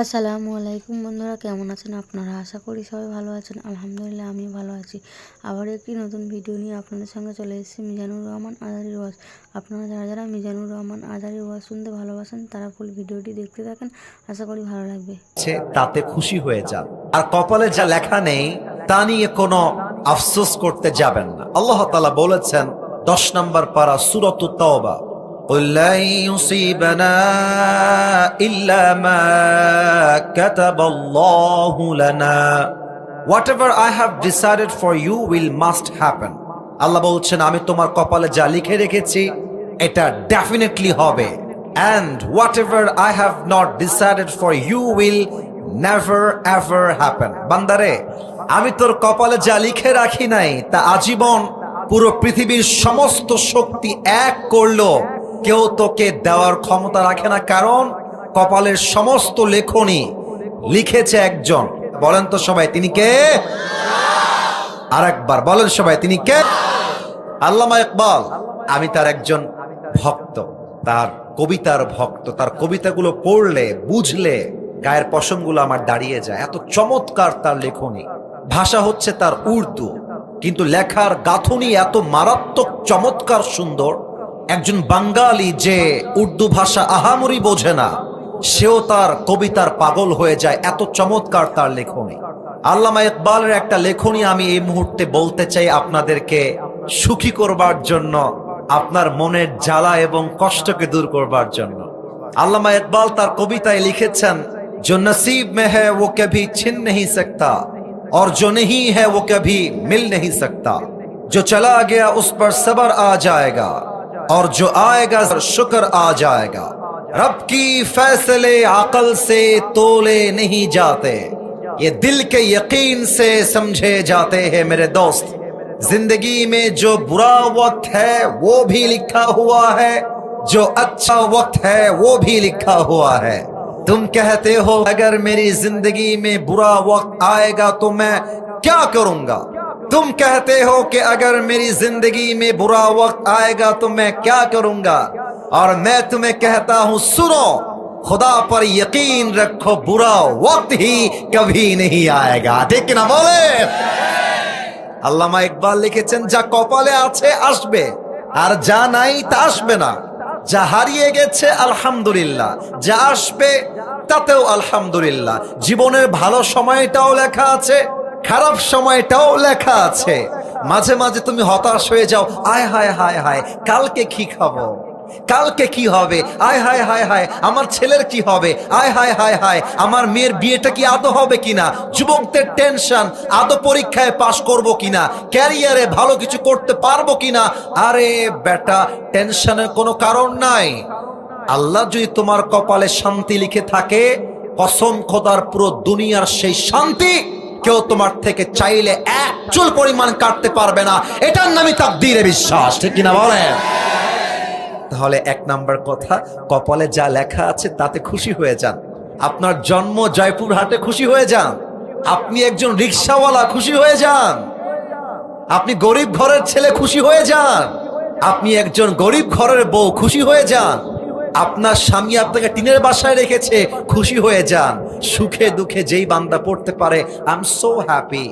আসসালামু আলাইকুম বন্ধুরা, কেমন আছেন আপনারা? আশা করি সবাই ভালো আছেন। আলহামদুলিল্লাহ আমি ভালো আছি। আবার একটি নতুন ভিডিও নিয়ে আপনাদের সঙ্গে চলে এসেছি, মিজানুর রহমান আজারি ওয়াজ। আপনারা যারা যারা মিজানুর রহমান আজারি ওয়াজ শুনতে ভালোবাসেন, তারা ফুল ভিডিওটি দেখতে থাকেন। আশা করি ভালো লাগবে। তাতে খুশি হয়ে যান। আর কপালে যা লেখা নেই, তা নিয়ে কোনো আফসোস করতে যাবেন না। আল্লাহ তাআলা বলেছেন, দশ নম্বর পারা সুরত তওবা। قل لن يصيبنا إلا ما كتب الله لنا Whatever I have decided for you will must happen আল্লাহ বলছেন আমি তোমার কপালে যা লিখে রেখেছি এটা ডেফিনেটলি হবে and whatever I have not decided for you will never ever happen বান্দারে আমি তোর কপালে যা লিখে রাখি নাই তা আজীবন পুরো পৃথিবীর সমস্ত শক্তি এক করলো কেউ তোকে দেওয়ার ক্ষমতা রাখে না, কারণ কপালের সমস্ত লেখনী লিখেছে একজন। বলেন তো সবাই, তিনি কে? আরেকবার বলেন সবাই, তিনি কে? আল্লামা ইকবাল। আমি তার একজন ভক্ত, তার কবিতার ভক্ত, তার কবিতাগুলো পড়লে, বুঝলে, গায়ের পশমগুলো আমার দাঁড়িয়ে যায়। এত চমৎকার তার লেখনী। ভাষা হচ্ছে তার উর্দু, কিন্তু লেখার গাঁথনি এত মারাত্মক, চমৎকার, সুন্দর। একজন বাঙালি যে উর্দু ভাষা আহামরি বোঝে না সেও তার কবিতার পাগল হয়ে যায় এত চমৎকার তার লেখনী আল্লামা ইকবালের একটা লেখনী আমি এই মুহূর্তে বলতে চাই আপনাদেরকে সুখী করবার জন্য আপনার মনের জ্বালা এবং কষ্টকে দূর করবার জন্য আল্লামা ইকবাল তার কবিতায় লিখেছেন जो नसीब में है वो कभी छिन नहीं सकता और जो नहीं है वो कभी मिल नहीं सकता जो चला गया उस पर सबर आ जाएगा اور جو آئے گا شکر آ جائے گا۔ رب کی فیصلے عقل سے تولے نہیں جاتے۔ یہ دل کے یقین سے سمجھے جاتے ہیں میرے دوست۔ زندگی میں جو برا وقت ہے وہ بھی لکھا ہوا ہے۔ جو اچھا وقت ہے وہ بھی لکھا ہوا ہے۔ تم کہتے ہو، اگر میری زندگی میں برا وقت آئے گا تو میں کیا کروں گا؟ तुम कहते हो कि अगर मेरी जिंदगी में बुरा वक्त आएगा तो मैं क्या करूंगा और मैं तुम्हें कहता हूं सुनो खुदा पर यकीन रखो बुरा वक्त ही कभी नहीं आएगा ठीक ना बोले আল্লামা ইকবাল লিখেছেন যা কপালে আছে আসবে আর যা নাই তা আসবে না যা হারিয়ে গেছে আলহামদুলিল্লাহ যা আসবে তাতেও আলহামদুলিল্লাহ জীবনের ভালো সময়টাও লেখা আছে খারাপ সময়টাও লেখা আছে। মাঝে মাঝে তুমি হতাশ হয়ে যাও, আয়, হায় হায় হায়, কালকে কি খাব? কালকে কি হবে? আয়, হায় হায় হায়, আমার ছেলের কি হবে? আয়, হায় হায় হায়, আমার মেয়ের বিয়েটা কি আদৌ হবে কিনা? যুবকদের টেনশন, আদৌ পরীক্ষায় পাশ করব কিনা? ক্যারিয়ারে ভালো কিছু করতে পারব কিনা? আরে বেটা, টেনশনের কোনো কারণ নাই। আল্লাহ যদি তোমার কপালে শান্তি লিখে থাকে, কসম খোদার পুরো দুনিয়ার সেই শান্তি কেউ তোমার থেকে চাইলে এক চুল পরিমাণ কাটতে পারবে না। এটার নামই তাকদীরে বিশ্বাস, ঠিক কিনা বলেন? তাহলে এক নাম্বার কথা, কপালে যা লেখা আছে তাতে খুশি হয়ে যান। আপনার জন্ম জয়পুর হাটে খুশি হয়ে যান। আপনি একজন রিক্সাওয়ালা, খুশি হয়ে যান। আপনি গরিব ঘরের ছেলে, খুশি হয়ে যান। আপনি একজন গরিব ঘরের বউ, খুশি হয়ে যান। আপনার স্বামী আপনাকে টিনের বাসায় রেখেছে, খুশি হয়ে যান। সুখে দুঃখে যেই বান্দা পড়তে পারে আই এম সো হ্যাপি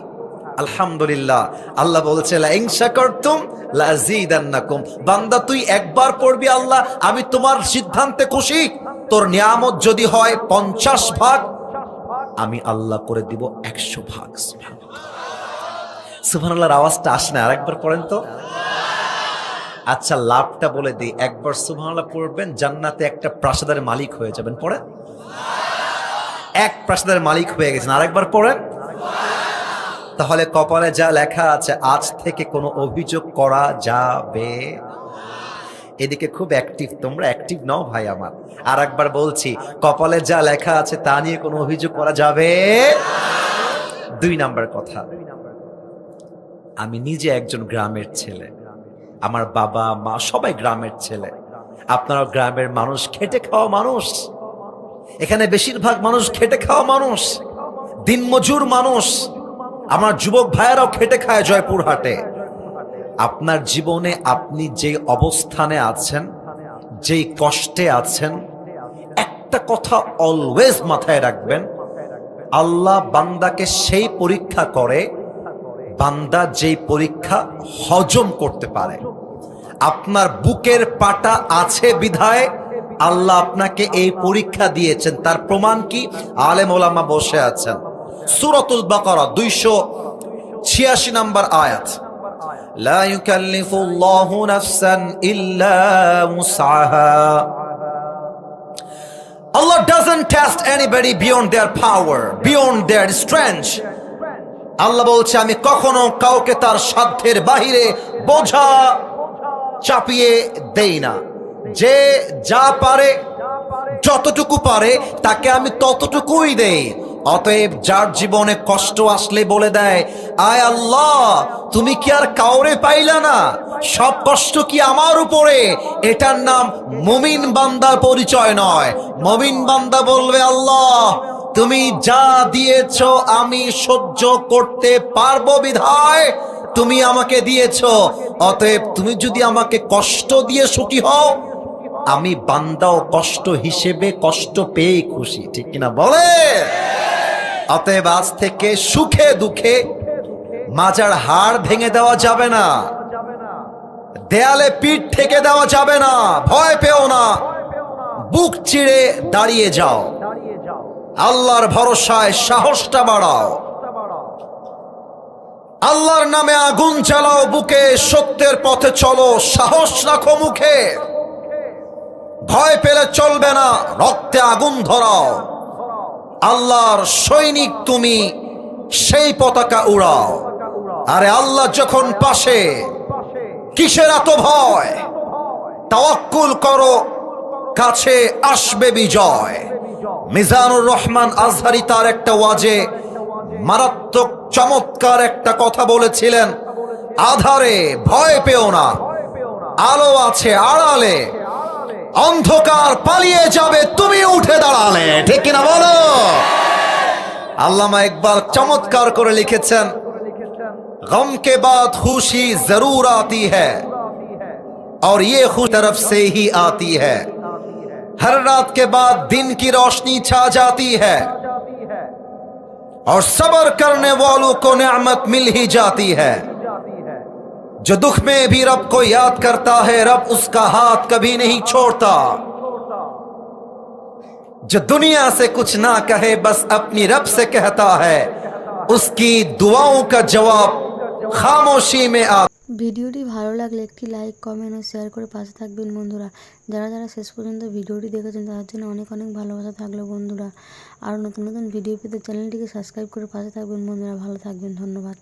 আলহামদুলিল্লাহ। আল্লাহ বলছে বান্দা, তুই একবার পড়বি আল্লাহ, আমি তোমার সিদ্ধান্তে খুশি। তোর নিয়ামত যদি হয় পঞ্চাশ ভাগ, আমি আল্লাহ করে দিব একশো ভাগ সুবহানাল্লাহর আওয়াজটা আসে না, আরেকবার পড়েন তো। আচ্ছা লাভটা বলে দিই, একবার সুবহানাল্লাহ পড়বেন, জান্নাতে একটা প্রাসাদের মালিক হয়ে যাবেন, পড়েন? এক প্রাসাদের মালিক হয়ে গেছেন। আরেকবার পড়েন। তাহলে কপালে যা লেখা আছে, আজ থেকে কোনো অভিযোগ করা যাবে? এদিকে খুব অ্যাক্টিভ তোমরা অ্যাক্টিভ নাও ভাই আমার। আর একবার বলছি, কপালে যা লেখা আছে, তা নিয়ে কোনো অভিযোগ করা যাবে? দুই নাম্বার কথা। আমি নিজে একজন গ্রামের ছেলে। আমার বাবা, মা সবাই গ্রামের ছেলে। আপনারা গ্রামের মানুষ, খেটে খাওয়া মানুষ। এখানে বেশিরভাগ মানুষ খেটে খাওয়া মানুষ, দিনমজুর মানুষ। আমার যুবক ভাইয়েরাও খেটে খায় জয়পুরহাটে। আপনার জীবনে আপনি যে অবস্থানে আছেন, যেই কষ্টে আছেন, একটা কথা অলওয়েজ মাথায় রাখবেন, আল্লাহ বান্দাকে সেই পরীক্ষা করে, বান্দা যেই পরীক্ষা হজম করতে পারে। আপনার বুকের পাটা আছে বিধায় আল্লাহ আপনাকে এই পরীক্ষা দিয়েছেন তার প্রমাণ কি আলেম ওলামা বসে আছেন সুরতুল বাকারা দুইশো ছিয়াশি নাম্বার আয়াত لا يكلف الله نفسا إلا وسعها Allah doesn't test anybody beyond their power, beyond their strength. আল্লাহ বলছে আমি কখনো কাউকে তার সাধ্যের বাহিরে বোঝা চাপিয়ে দেই না যে যা পারে, যতটুকু পারে, তাকে আমি ততটুকুই দেই। অতএব যার জীবনে কষ্ট আসলে বলে দেয়, আয় আল্লাহ, তুমি কি আর কাউরে পাইলা না? সব কষ্ট কি আমার উপরে? এটার নাম মমিন বান্দার পরিচয় নয়। মমিন বান্দা বলবে, আল্লাহ, তুমি যা দিয়েছ আমি সহ্য করতে পারব বিধায়। তুমি আমাকে দিয়েছ। অতএব তুমি যদি আমাকে কষ্ট দিয়ে সুখী হও আমি বান্দাও কষ্ট হিসেবে কষ্ট পেয়ে খুশি, ঠিক কিনা বলে? অতএব আজ থেকে সুখে দুঃখে মাজার হাড় ভেঙে দেওয়া যাবে না, দেয়ালে পিঠ থেকে দেওয়া যাবে না, ভয় পেও না, বুক চিড়ে দাঁড়িয়ে যাও, আল্লাহর ভরসায় সাহসটা বাড়াও, আল্লাহর নামে আগুন চালাও বুকে সত্যের পথে চলো, সাহস রাখো মুখে। ভয় পেলে চলবে না, রক্তে আগুন ধরাও। আল্লাহর সৈনিক তুমি, সেই পতাকা উড়াও। আরে আল্লাহ যখন পাশে, কিসের এত ভয়? তাওয়াক্কুল করো, কাছে আসবে বিজয়। মিজানুর রহমান আজহারি তার একটা ওয়াজে মারাত্মক চমৎকার একটা কথা বলেছিলেন, আধারে ভয় পেও না, আলো আছে আড়ালে। অন্ধকার পালিয়ে যাবে، তুমি উঠে দাঁড়ালে، ঠিক কিনা বলো? আল্লামা একবার চমৎকার করে লিখেছেন غم کے بعد خوشی ضرور آتی ہے اور یہ خوش طرف سے ہی آتی ہے ہر رات کے بعد دن کی روشنی چھا جاتی ہے اور صبر کرنے والوں کو نعمت مل ہی جاتی ہے। جو دکھ میں بھی رب کو یاد کرتا ہے، رب اس کا ہاتھ کبھی نہیں چھوڑتا۔ جو دنیا سے کچھ نہ کہے، بس اپنی رب سے کہتا ہے۔ اس کی دعاوں کا جواب خاموشی میں آتا ہے ویڈیو ٹی بھارو لگ لیکھتی لائک اور সাবস্ক্রাইব করে পাশে থাকবেন বন্ধুরা ভালো থাকবেন ধন্যবাদ